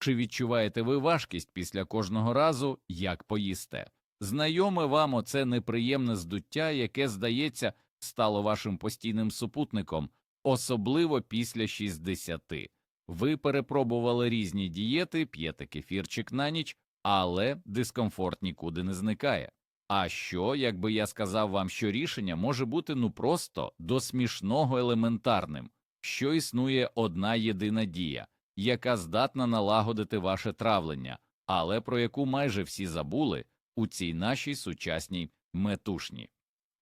Чи відчуваєте ви важкість після кожного разу, як поїсте? Знайоме вам оце неприємне здуття, яке, здається, стало вашим постійним супутником, особливо після 60. Ви перепробували різні дієти, п'єте кефірчик на ніч, але дискомфорт нікуди не зникає. А що, якби я сказав вам, що рішення може бути ну просто до смішного елементарним, що існує одна єдина дія, яка здатна налагодити ваше травлення, але про яку майже всі забули у цій нашій сучасній метушні.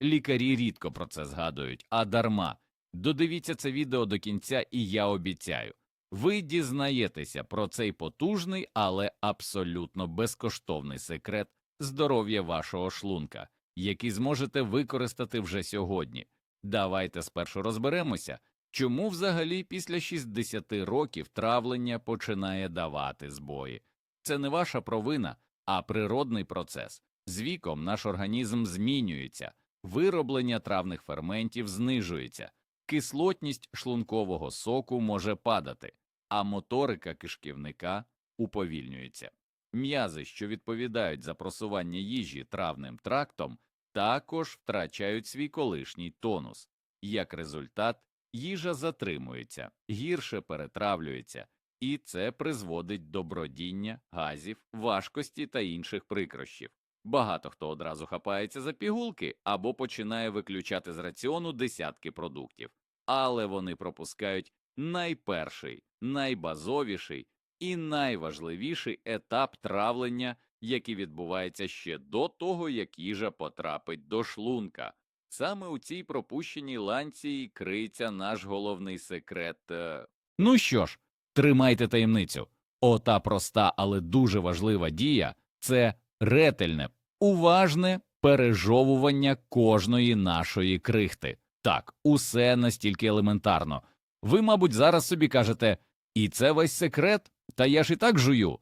Лікарі рідко про це згадують, а дарма. Додивіться це відео до кінця, і я обіцяю, ви дізнаєтеся про цей потужний, але абсолютно безкоштовний секрет здоров'я вашого шлунка, який зможете використати вже сьогодні. Давайте спершу розберемося, чому взагалі після 60 років травлення починає давати збої. Це не ваша провина, а природний процес. З віком наш організм змінюється, вироблення травних ферментів знижується, кислотність шлункового соку може падати, а моторика кишківника уповільнюється. М'язи, що відповідають за просування їжі травним трактом, також втрачають свій колишній тонус. Як результат, їжа затримується, гірше перетравлюється, і це призводить до бродіння, газів, важкості та інших прикрощів. Багато хто одразу хапається за пігулки або починає виключати з раціону десятки продуктів, але вони пропускають найперший, найбазовіший і найважливіший етап травлення, який відбувається ще до того, як їжа потрапить до шлунка. Саме у цій пропущеній ланці й криється наш головний секрет. е. Ну що ж, тримайте таємницю. Ота проста, але дуже важлива дія це ретельне, уважне пережовування кожної нашої крихти. Так, усе настільки елементарно. Ви, мабуть, зараз собі кажете, і це весь секрет, та я ж і так жую.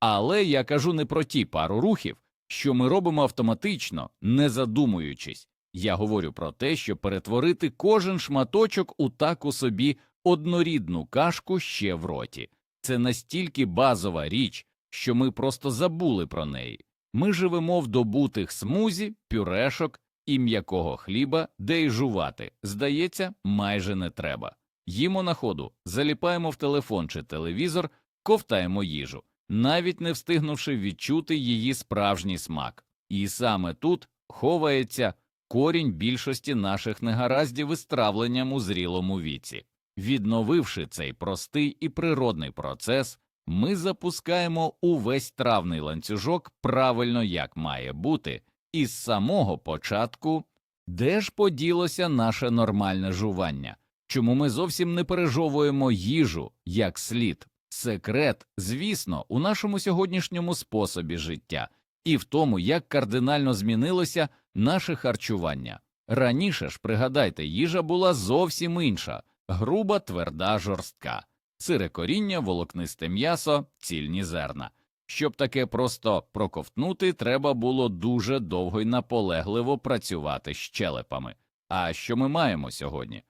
Але я кажу не про ті пару рухів, що ми робимо автоматично, не задумуючись. Я говорю про те, щоб перетворити кожен шматочок у таку собі однорідну кашку ще в роті. Це настільки базова річ, що ми просто забули про неї. Ми живемо в добутих смузі, пюрешок і м'якого хліба, де й жувати, здається, майже не треба. Їмо на ходу, заліпаємо в телефон чи телевізор, ковтаємо їжу, навіть не встигнувши відчути її справжній смак. І саме тут ховається корінь більшості наших негараздів із травленням у зрілому віці. Відновивши цей простий і природний процес, ми запускаємо увесь травний ланцюжок правильно як має бути, із самого початку, де ж поділося наше нормальне жування, чому ми зовсім не пережовуємо їжу як слід. Секрет, звісно, у нашому сьогоднішньому способі життя і в тому, як кардинально змінилося наше харчування. Раніше ж, пригадайте, їжа була зовсім інша груба, тверда, жорстка, сире коріння, волокнисте м'ясо, цільні зерна. Щоб таке просто проковтнути, треба було дуже довго й наполегливо працювати щелепами. А що ми маємо сьогодні?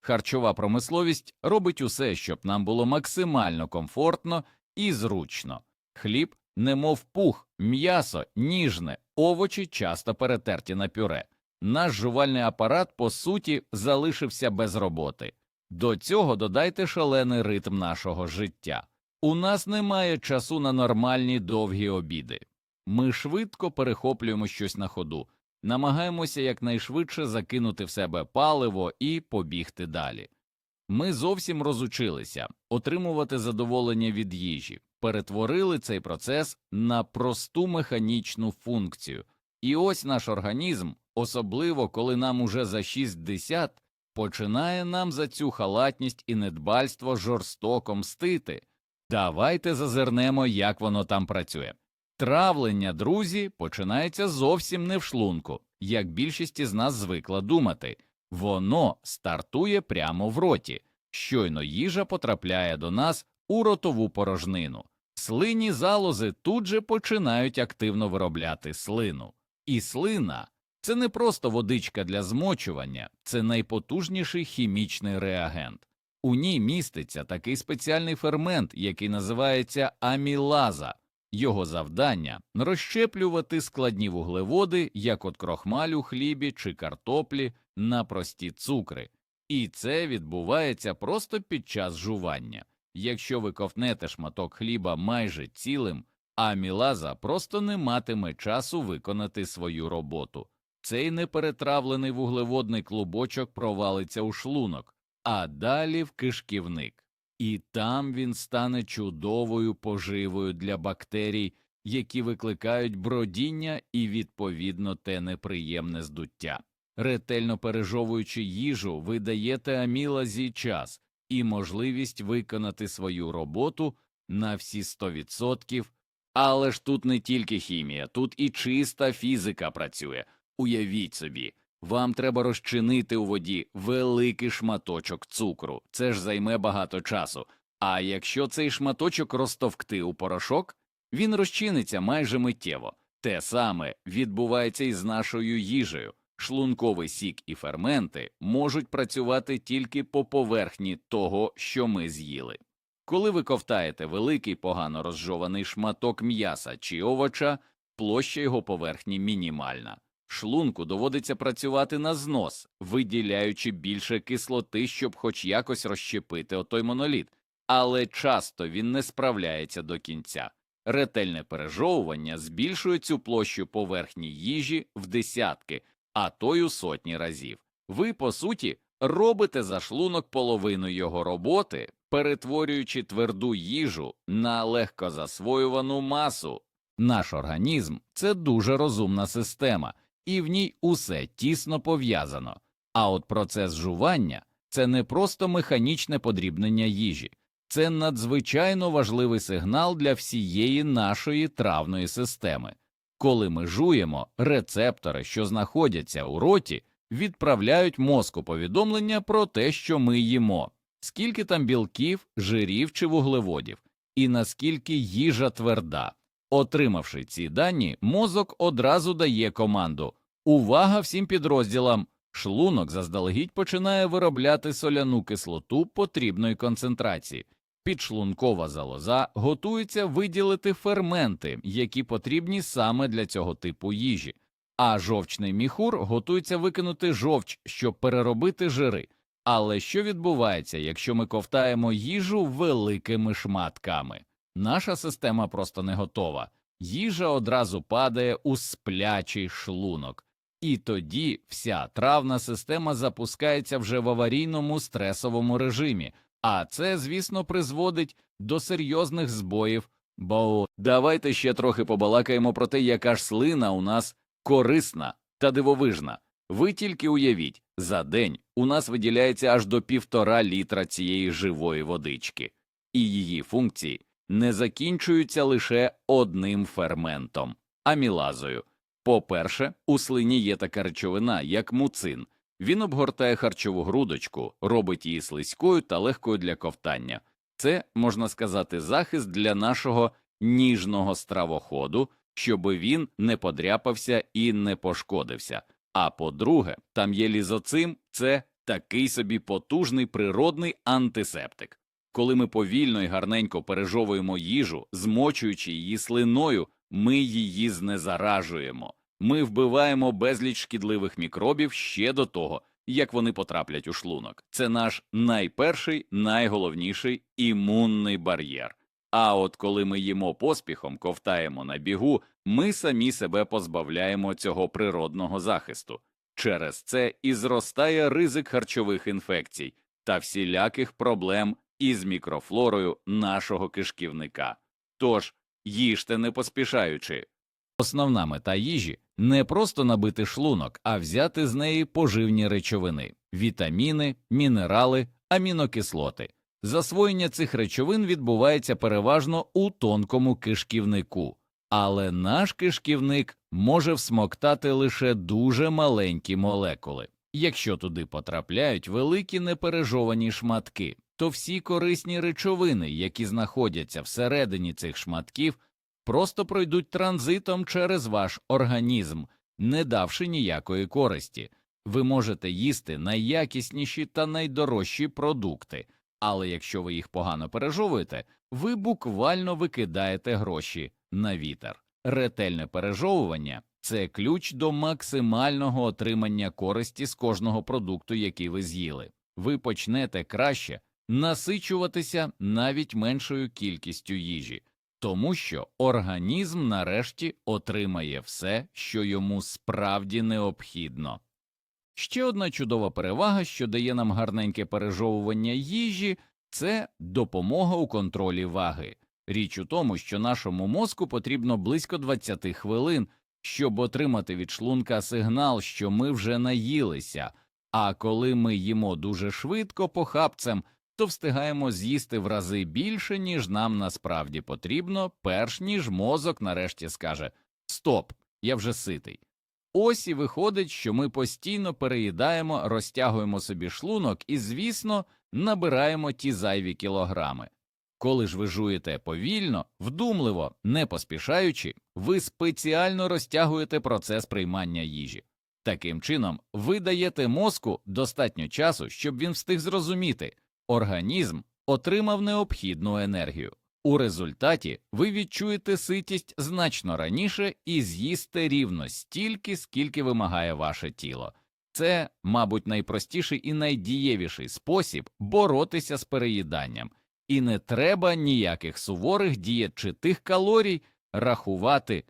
Харчова промисловість робить усе, щоб нам було максимально комфортно і зручно. Хліб, немов пух, м'ясо, ніжне, овочі часто перетерті на пюре. Наш жувальний апарат, по суті, залишився без роботи. До цього додайте шалений ритм нашого життя. У нас немає часу на нормальні довгі обіди. Ми швидко перехоплюємо щось на ходу, намагаємося якнайшвидше закинути в себе паливо і побігти далі. Ми зовсім розучилися отримувати задоволення від їжі, перетворили цей процес на просту механічну функцію. І ось наш організм, особливо коли нам уже за 60, починає нам за цю халатність і недбальство жорстоко мстити. Давайте зазирнемо, як воно там працює. Травлення, друзі, починається зовсім не в шлунку, як більшість із нас звикла думати. Воно стартує прямо в роті. Щойно їжа потрапляє до нас у ротову порожнину. Слинні залози тут же починають активно виробляти слину. І слина це не просто водичка для змочування, це найпотужніший хімічний реагент. У ній міститься такий спеціальний фермент, який називається амілаза. Його завдання розщеплювати складні вуглеводи, як от крохмаль у хлібі чи картоплі, на прості цукри. І це відбувається просто під час жування. Якщо ви ковтнете шматок хліба майже цілим, амілаза просто не матиме часу виконати свою роботу. Цей неперетравлений вуглеводний клубочок провалиться у шлунок, а далі в кишківник. І там він стане чудовою поживою для бактерій, які викликають бродіння і, відповідно, те неприємне здуття. Ретельно пережовуючи їжу, ви даєте амілазі час і можливість виконати свою роботу на всі 100%. Але ж тут не тільки хімія, тут і чиста фізика працює. Уявіть собі, вам треба розчинити у воді великий шматочок цукру. Це ж займе багато часу. А якщо цей шматочок розтовкти у порошок, він розчиниться майже миттєво. Те саме відбувається і з нашою їжею. Шлунковий сік і ферменти можуть працювати тільки по поверхні того, що ми з'їли. Коли ви ковтаєте великий погано розжований шматок м'яса чи овоча, площа його поверхні мінімальна. Шлунку доводиться працювати на знос, виділяючи більше кислоти, щоб хоч якось розщепити отой моноліт, але часто він не справляється до кінця. Ретельне пережовування збільшує цю площу поверхні їжі в десятки, а то й у сотні разів. Ви, по суті, робите за шлунок половину його роботи, перетворюючи тверду їжу на легкозасвоювану масу. Наш організм це дуже розумна система, і в ній усе тісно пов'язано. А от процес жування це не просто механічне подрібнення їжі, це надзвичайно важливий сигнал для всієї нашої травної системи. Коли ми жуємо, рецептори, що знаходяться у роті, відправляють мозку повідомлення про те, що ми їмо, скільки там білків, жирів чи вуглеводів, і наскільки їжа тверда. Отримавши ці дані, мозок одразу дає команду Увага всім підрозділам! Шлунок заздалегідь починає виробляти соляну кислоту потрібної концентрації. Підшлункова залоза готується виділити ферменти, які потрібні саме для цього типу їжі, а жовчний міхур готується викинути жовч, щоб переробити жири. Але що відбувається, якщо ми ковтаємо їжу великими шматками? Наша система просто не готова. Їжа одразу падає у сплячий шлунок. І тоді вся травна система запускається вже в аварійному стресовому режимі, а це, звісно, призводить до серйозних збоїв. Бо давайте ще трохи побалакаємо про те, яка ж слина у нас корисна та дивовижна. Ви тільки уявіть, за день у нас виділяється аж до півтора літра цієї живої водички, і її функції не закінчуються лише одним ферментом амілазою. По-перше, у слині є така речовина, як муцин. Він обгортає харчову грудочку, робить її слизькою та легкою для ковтання. Це, можна сказати, захист для нашого ніжного стравоходу, щоби він не подряпався і не пошкодився. А по-друге, там є лізоцим, це такий собі потужний природний антисептик. Коли ми повільно і гарненько пережовуємо їжу, змочуючи її слиною, ми її знезаражуємо. Ми вбиваємо безліч шкідливих мікробів ще до того, як вони потраплять у шлунок. Це наш найперший, найголовніший імунний бар'єр. А от коли ми їмо поспіхом, ковтаємо на бігу, ми самі себе позбавляємо цього природного захисту. Через це і зростає ризик харчових інфекцій та всіляких проблем із мікрофлорою нашого кишківника. Тож їжте не поспішаючи. Основна мета їжі не просто набити шлунок, а взяти з неї поживні речовини, вітаміни, мінерали, амінокислоти. Засвоєння цих речовин відбувається переважно у тонкому кишківнику, але наш кишківник може всмоктати лише дуже маленькі молекули. Якщо туди потрапляють великі непережовані шматки, то всі корисні речовини, які знаходяться всередині цих шматків, просто пройдуть транзитом через ваш організм, не давши ніякої користі. Ви можете їсти найякісніші та найдорожчі продукти, Але якщо ви їх погано пережовуєте, ви буквально викидаєте гроші на вітер. Ретельне пережовування це ключ до максимального отримання користі з кожного продукту, який ви з'їли. Ви почнете краще насичуватися навіть меншою кількістю їжі, тому що організм нарешті отримає все, що йому справді необхідно. Ще одна чудова перевага, що дає нам гарненьке пережовування їжі, це допомога у контролі ваги. Річ у тому, що нашому мозку потрібно близько 20 хвилин, щоб отримати від шлунка сигнал, що ми вже наїлися, а коли ми їмо дуже швидко похапцем, то встигаємо з'їсти в рази більше, ніж нам насправді потрібно, перш ніж мозок нарешті скаже Стоп, я вже ситий. Ось і виходить, що ми постійно переїдаємо, розтягуємо собі шлунок і, звісно, набираємо ті зайві кілограми. Коли ж ви жуєте повільно, вдумливо, не поспішаючи, ви спеціально розтягуєте процес приймання їжі. Таким чином, ви даєте мозку достатньо часу, щоб він встиг зрозуміти, організм отримав необхідну енергію. У результаті ви відчуєте ситість значно раніше і з'їсте рівно стільки, скільки вимагає ваше тіло. Це, мабуть, найпростіший і найдієвіший спосіб боротися з переїданням, і не треба ніяких суворих дієт чи тих калорій рахувати.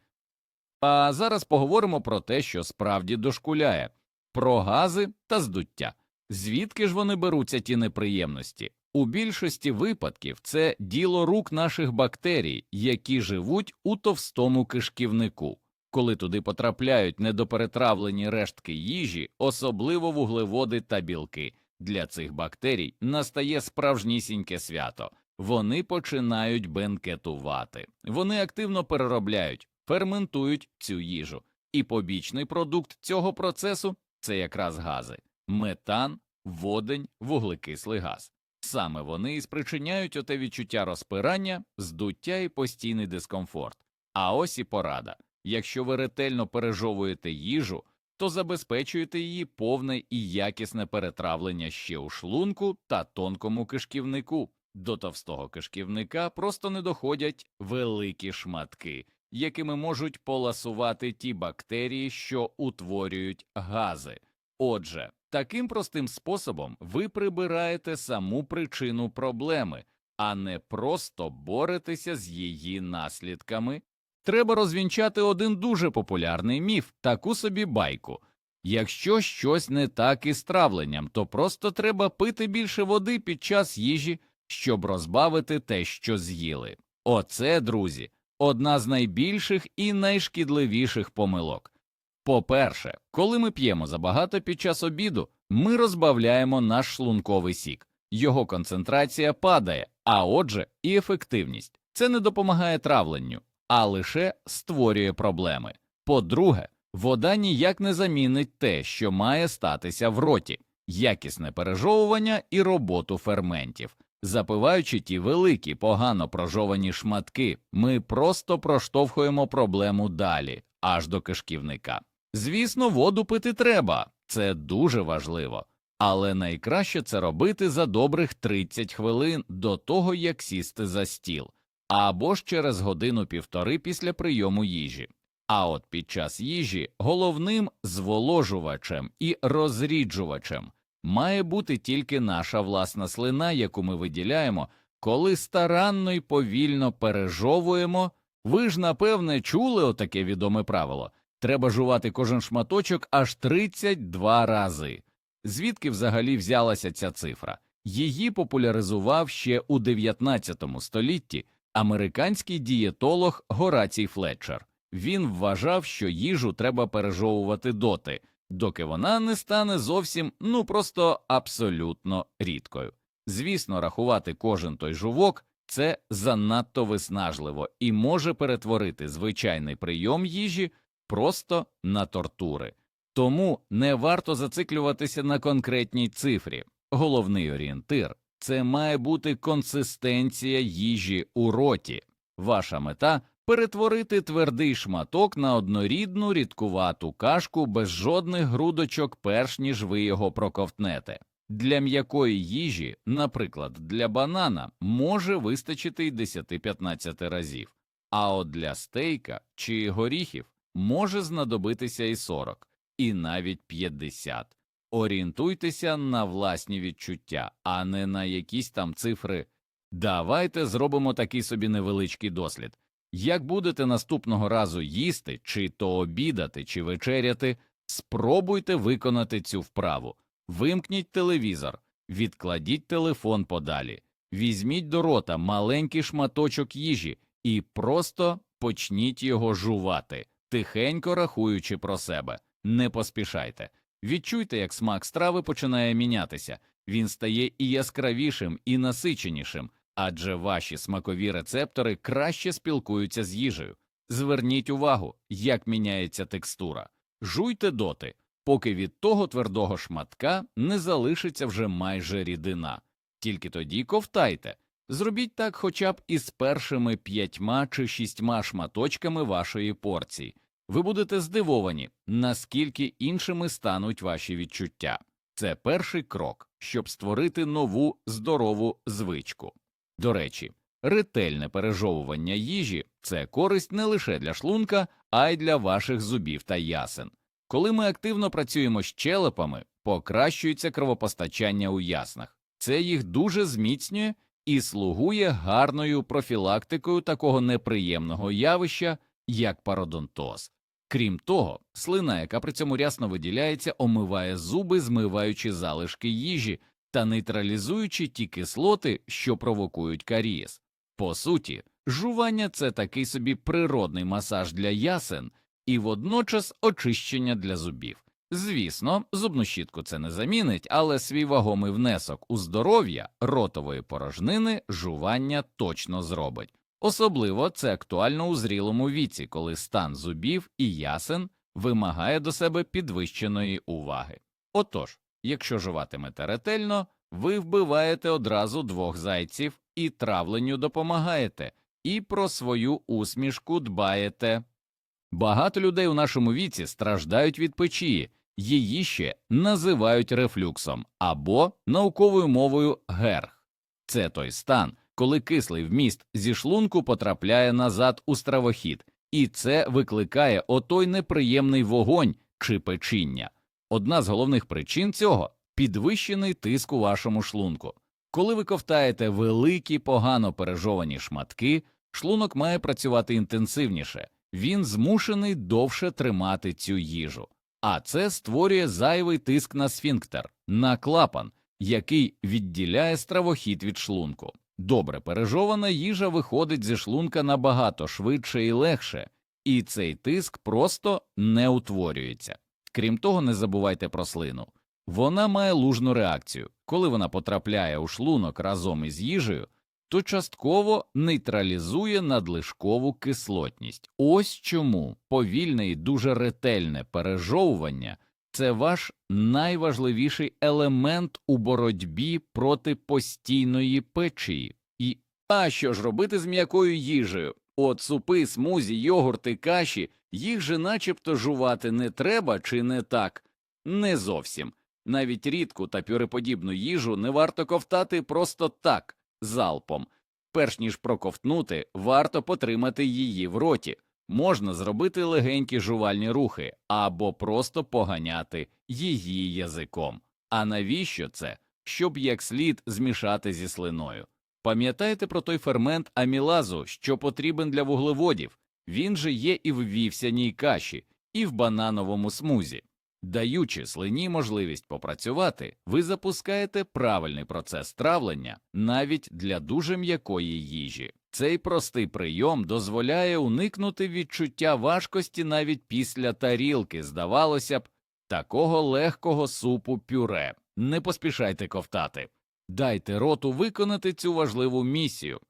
А зараз поговоримо про те, що справді дошкуляє про гази та здуття. Звідки ж вони беруться ті неприємності? У більшості випадків це діло рук наших бактерій, які живуть у товстому кишківнику. Коли туди потрапляють недоперетравлені рештки їжі, особливо вуглеводи та білки, для цих бактерій настає справжнісіньке свято. Вони починають бенкетувати. Вони активно переробляють, ферментують цю їжу. І побічний продукт цього процесу це якраз гази метан, водень, вуглекислий газ. Саме вони і спричиняють оте відчуття розпирання, здуття і постійний дискомфорт. А ось і порада якщо ви ретельно пережовуєте їжу, то забезпечуєте її повне і якісне перетравлення ще у шлунку та тонкому кишківнику. До товстого кишківника просто не доходять великі шматки, якими можуть поласувати ті бактерії, що утворюють гази. Отже, таким простим способом ви прибираєте саму причину проблеми, а не просто боретеся з її наслідками. Треба розвінчати один дуже популярний міф, таку собі байку. Якщо щось не так із травленням, то просто треба пити більше води під час їжі, щоб розбавити те, що з'їли. Оце, друзі, одна з найбільших і найшкідливіших помилок. По-перше, коли ми п'ємо забагато під час обіду, ми розбавляємо наш шлунковий сік, його концентрація падає, а отже, і ефективність. Це не допомагає травленню, а лише створює проблеми. По-друге, вода ніяк не замінить те, що має статися в роті, якісне пережовування і роботу ферментів. Запиваючи ті великі, погано прожовані шматки, ми просто проштовхуємо проблему далі, аж до кишківника. Звісно, воду пити треба, це дуже важливо, але найкраще це робити за добрих 30 хвилин до того, як сісти за стіл, або ж через годину півтори після прийому їжі. А от під час їжі головним зволожувачем і розріджувачем має бути тільки наша власна слина, яку ми виділяємо, коли старанно й повільно пережовуємо. Ви ж напевне чули отаке відоме правило треба жувати кожен шматочок аж 32 рази. Звідки взагалі взялася ця цифра? Її популяризував ще у 19 столітті американський дієтолог Горацій Флетчер. Він вважав, що їжу треба пережовувати доти, доки вона не стане зовсім ну просто абсолютно рідкою. Звісно, рахувати кожен той жувок це занадто виснажливо і може перетворити звичайний прийом їжі просто на тортури. Тому не варто зациклюватися на конкретній цифрі. Головний орієнтир це має бути консистенція їжі у роті. Ваша мета перетворити твердий шматок на однорідну рідкувату кашку без жодних грудочок, перш ніж ви його проковтнете. Для м'якої їжі, наприклад, для банана, може вистачити й 10-15 разів, а от для стейка чи горіхів може знадобитися і 40, і навіть 50. Орієнтуйтеся на власні відчуття, а не на якісь там цифри. Давайте зробимо такий собі невеличкий дослід. Як будете наступного разу їсти, чи то обідати, чи вечеряти, спробуйте виконати цю вправу. Вимкніть телевізор, відкладіть телефон подалі, візьміть до рота маленький шматочок їжі і просто почніть його жувати, тихенько рахуючи про себе. Не поспішайте. Відчуйте, як смак страви починає мінятися, він стає і яскравішим, і насиченішим, адже ваші смакові рецептори краще спілкуються з їжею. Зверніть увагу, як міняється текстура. Жуйте доти, поки від того твердого шматка не залишиться вже майже рідина. Тільки тоді ковтайте. Зробіть так хоча б із першими п'ятьма чи шістьма шматочками вашої порції. Ви будете здивовані, наскільки іншими стануть ваші відчуття. Це перший крок, щоб створити нову здорову звичку. До речі, ретельне пережовування їжі це користь не лише для шлунка, а й для ваших зубів та ясен. Коли ми активно працюємо з челепами, покращується кровопостачання у яснах. Це їх дуже зміцнює і слугує гарною профілактикою такого неприємного явища, як пародонтоз. Крім того, слина, яка при цьому рясно виділяється, омиває зуби, змиваючи залишки їжі та нейтралізуючи ті кислоти, що провокують карієс. По суті, жування це такий собі природний масаж для ясен і водночас очищення для зубів. Звісно, зубну щітку це не замінить, але свій вагомий внесок у здоров'я ротової порожнини жування точно зробить. Особливо це актуально у зрілому віці, коли стан зубів і ясен вимагає до себе підвищеної уваги. Отож, якщо жуватимете ретельно, ви вбиваєте одразу двох зайців і травленню допомагаєте, і про свою усмішку дбаєте. Багато людей у нашому віці страждають від печії, її ще називають рефлюксом або науковою мовою герх. Це той стан, коли кислий вміст зі шлунку потрапляє назад у стравохід, і це викликає отой неприємний вогонь чи печіння. Одна з головних причин цього підвищений тиск у вашому шлунку. Коли ви ковтаєте великі погано пережовані шматки, шлунок має працювати інтенсивніше, він змушений довше тримати цю їжу, а це створює зайвий тиск на сфінктер, на клапан, який відділяє стравохід від шлунку. Добре пережована їжа виходить зі шлунка набагато швидше і легше, і цей тиск просто не утворюється. Крім того, не забувайте про слину. Вона має лужну реакцію. Коли вона потрапляє у шлунок разом із їжею, то частково нейтралізує надлишкову кислотність. Ось чому повільне і дуже ретельне пережовування це ваш найважливіший елемент у боротьбі проти постійної печії. І а що ж робити з м'якою їжею? От супи, смузі, йогурти, каші, їх же начебто жувати не треба чи не так? Не зовсім. Навіть рідку та пюреподібну їжу не варто ковтати просто так, залпом. Перш ніж проковтнути, варто потримати її в роті. Можна зробити легенькі жувальні рухи або просто поганяти її язиком. А навіщо це? Щоб як слід змішати зі слиною. Пам'ятайте про той фермент амілазу, що потрібен для вуглеводів, він же є і в вівсяній каші, і в банановому смузі. Даючи слині можливість попрацювати, ви запускаєте правильний процес травлення навіть для дуже м'якої їжі. Цей простий прийом дозволяє уникнути відчуття важкості навіть після тарілки, здавалося б, такого легкого супу пюре. Не поспішайте ковтати. Дайте роту виконати цю важливу місію.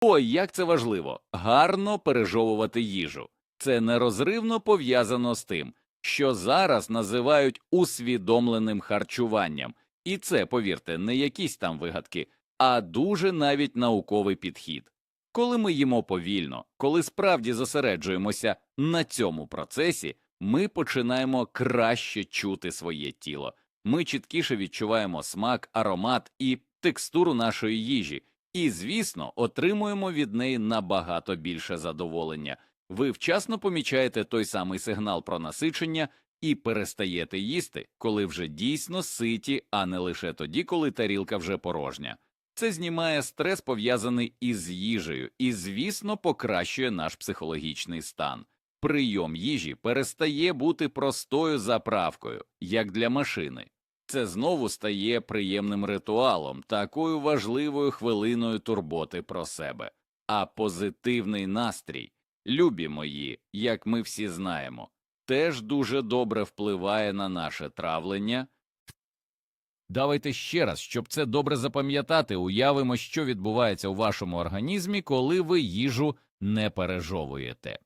Ой, як це важливо гарно пережовувати їжу. Це нерозривно пов'язано з тим, що зараз називають усвідомленим харчуванням, і це, повірте, не якісь там вигадки, а дуже навіть науковий підхід. Коли ми їмо повільно, коли справді зосереджуємося на цьому процесі, ми починаємо краще чути своє тіло, ми чіткіше відчуваємо смак, аромат і текстуру нашої їжі, і, звісно, отримуємо від неї набагато більше задоволення. Ви вчасно помічаєте той самий сигнал про насичення і перестаєте їсти, коли вже дійсно ситі, а не лише тоді, коли тарілка вже порожня. Це знімає стрес, пов'язаний із їжею, і, звісно, покращує наш психологічний стан. Прийом їжі перестає бути простою заправкою, як для машини. Це знову стає приємним ритуалом, такою важливою хвилиною турботи про себе. А позитивний настрій, любі мої, як ми всі знаємо, теж дуже добре впливає на наше травлення. Давайте ще раз, щоб це добре запам'ятати, уявимо, що відбувається у вашому організмі, коли ви їжу не пережовуєте.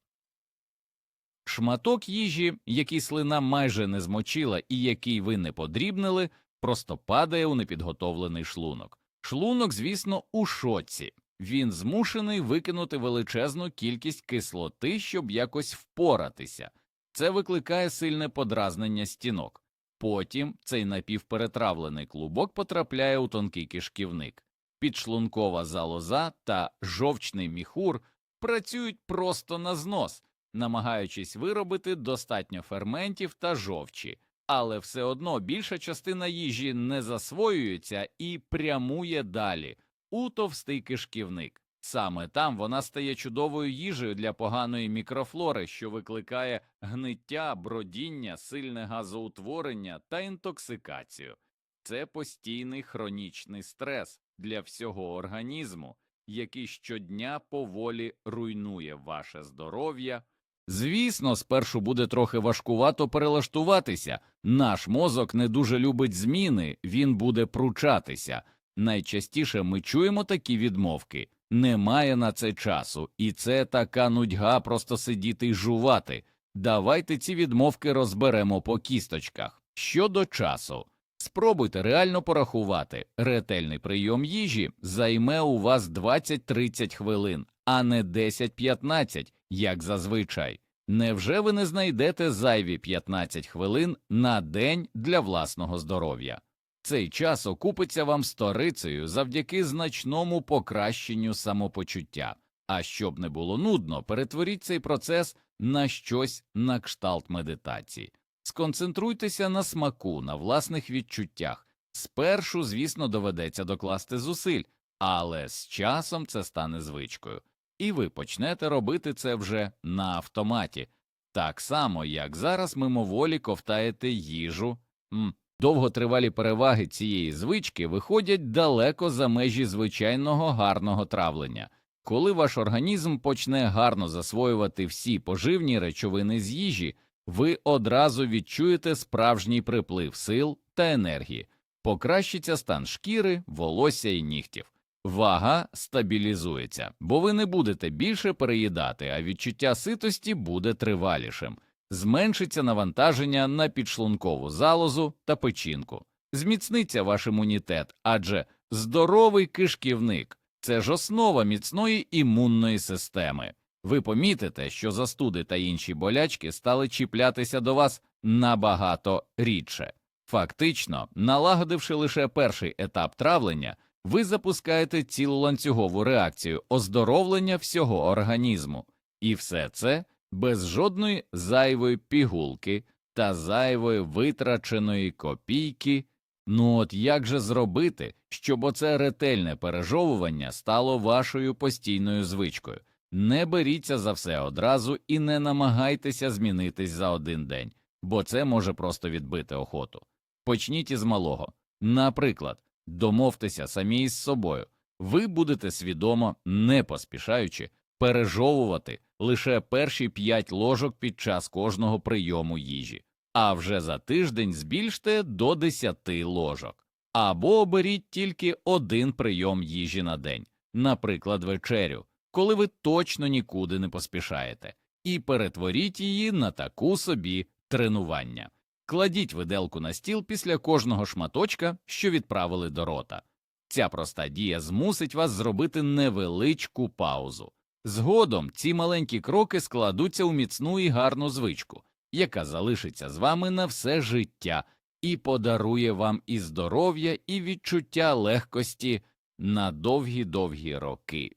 Шматок їжі, який слина майже не змочила і який ви не подрібнили, просто падає у непідготовлений шлунок. Шлунок, звісно, у шоці. Він змушений викинути величезну кількість кислоти, щоб якось впоратися. Це викликає сильне подразнення стінок. Потім цей напівперетравлений клубок потрапляє у тонкий кишківник. Підшлункова залоза та жовчний міхур працюють просто на знос, намагаючись виробити достатньо ферментів та жовчі, але все одно більша частина їжі не засвоюється і прямує далі у товстий кишківник. Саме там вона стає чудовою їжею для поганої мікрофлори, що викликає гниття, бродіння, сильне газоутворення та інтоксикацію. Це постійний хронічний стрес для всього організму, який щодня поволі руйнує ваше здоров'я. Звісно, спершу буде трохи важкувато перелаштуватися. Наш мозок не дуже любить зміни, він буде пручатися. Найчастіше ми чуємо такі відмовки немає на це часу, і це така нудьга просто сидіти й жувати. Давайте ці відмовки розберемо по кісточках. Щодо часу, спробуйте реально порахувати. Ретельний прийом їжі займе у вас 20-30 хвилин, а не 10-15, як зазвичай. Невже ви не знайдете зайві 15 хвилин на день для власного здоров'я? Цей час окупиться вам сторицею завдяки значному покращенню самопочуття. А щоб не було нудно, перетворіть цей процес на щось на кшталт медитації. Сконцентруйтеся на смаку, на власних відчуттях. Спершу, звісно, доведеться докласти зусиль, але з часом це стане звичкою, і ви почнете робити це вже на автоматі, так само, як зараз мимоволі ковтаєте їжу. М, Довготривалі переваги цієї звички виходять далеко за межі звичайного гарного травлення. Коли ваш організм почне гарно засвоювати всі поживні речовини з їжі, ви одразу відчуєте справжній приплив сил та енергії, покращиться стан шкіри, волосся і нігтів. Вага стабілізується, бо ви не будете більше переїдати, а відчуття ситості буде тривалішим зменшиться навантаження на підшлункову залозу та печінку, зміцниться ваш імунітет, адже здоровий кишківник це ж основа міцної імунної системи. Ви помітите, що застуди та інші болячки стали чіплятися до вас набагато рідше. Фактично, налагодивши лише перший етап травлення, ви запускаєте цілу ланцюгову реакцію оздоровлення всього організму, і все це без жодної зайвої пігулки та зайвої витраченої копійки. Ну от як же зробити, щоб оце ретельне пережовування стало вашою постійною звичкою? Не беріться за все одразу і не намагайтеся змінитись за один день, бо це може просто відбити охоту. Почніть із малого. Наприклад, домовтеся самі із собою, ви будете свідомо, не поспішаючи, пережовувати лише перші 5 ложок під час кожного прийому їжі, а вже за тиждень збільште до 10 ложок, або оберіть тільки один прийом їжі на день, наприклад, вечерю, коли ви точно нікуди не поспішаєте, і перетворіть її на таку собі тренування. Кладіть виделку на стіл після кожного шматочка, що відправили до рота. Ця проста дія змусить вас зробити невеличку паузу. Згодом ці маленькі кроки складуться у міцну і гарну звичку, яка залишиться з вами на все життя і подарує вам і здоров'я, і відчуття легкості на довгі-довгі роки.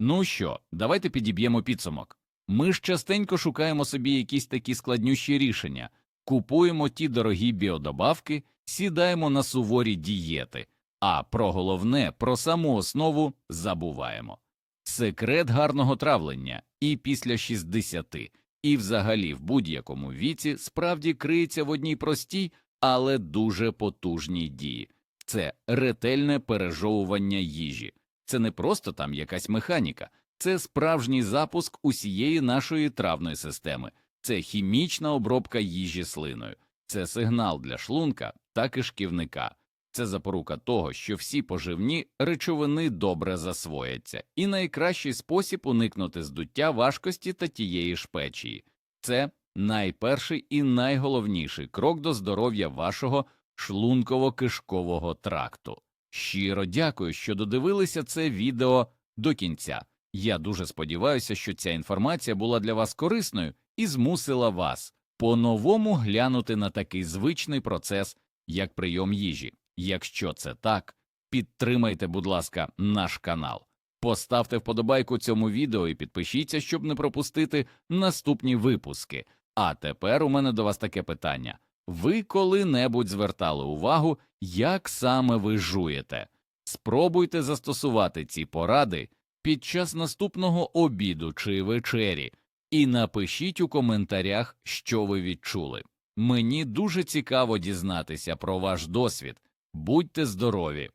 Ну що, давайте підіб'ємо підсумок. Ми ж частенько шукаємо собі якісь такі складнющі рішення, купуємо ті дорогі біодобавки, сідаємо на суворі дієти, а про головне, про саму основу забуваємо. Секрет гарного травлення і після 60, і взагалі в будь-якому віці справді криється в одній простій, але дуже потужній дії. Це ретельне пережовування їжі. Це не просто там якась механіка, це справжній запуск усієї нашої травної системи, це хімічна обробка їжі слиною, це сигнал для шлунка та кишківника, це запорука того, що всі поживні речовини добре засвояться, і найкращий спосіб уникнути здуття важкості та тієї ж печії. Це найперший і найголовніший крок до здоров'я вашого шлунково-кишкового тракту. Щиро дякую, що додивилися це відео до кінця. Я дуже сподіваюся, що ця інформація була для вас корисною і змусила вас по-новому глянути на такий звичний процес, як прийом їжі. Якщо це так, підтримайте, будь ласка, наш канал. Поставте вподобайку цьому відео і підпишіться, щоб не пропустити наступні випуски. А тепер у мене до вас таке питання: ви коли-небудь звертали увагу, як саме ви жуєте? Спробуйте застосувати ці поради під час наступного обіду чи вечері, і напишіть у коментарях, що ви відчули. Мені дуже цікаво дізнатися про ваш досвід. Будьте здорові!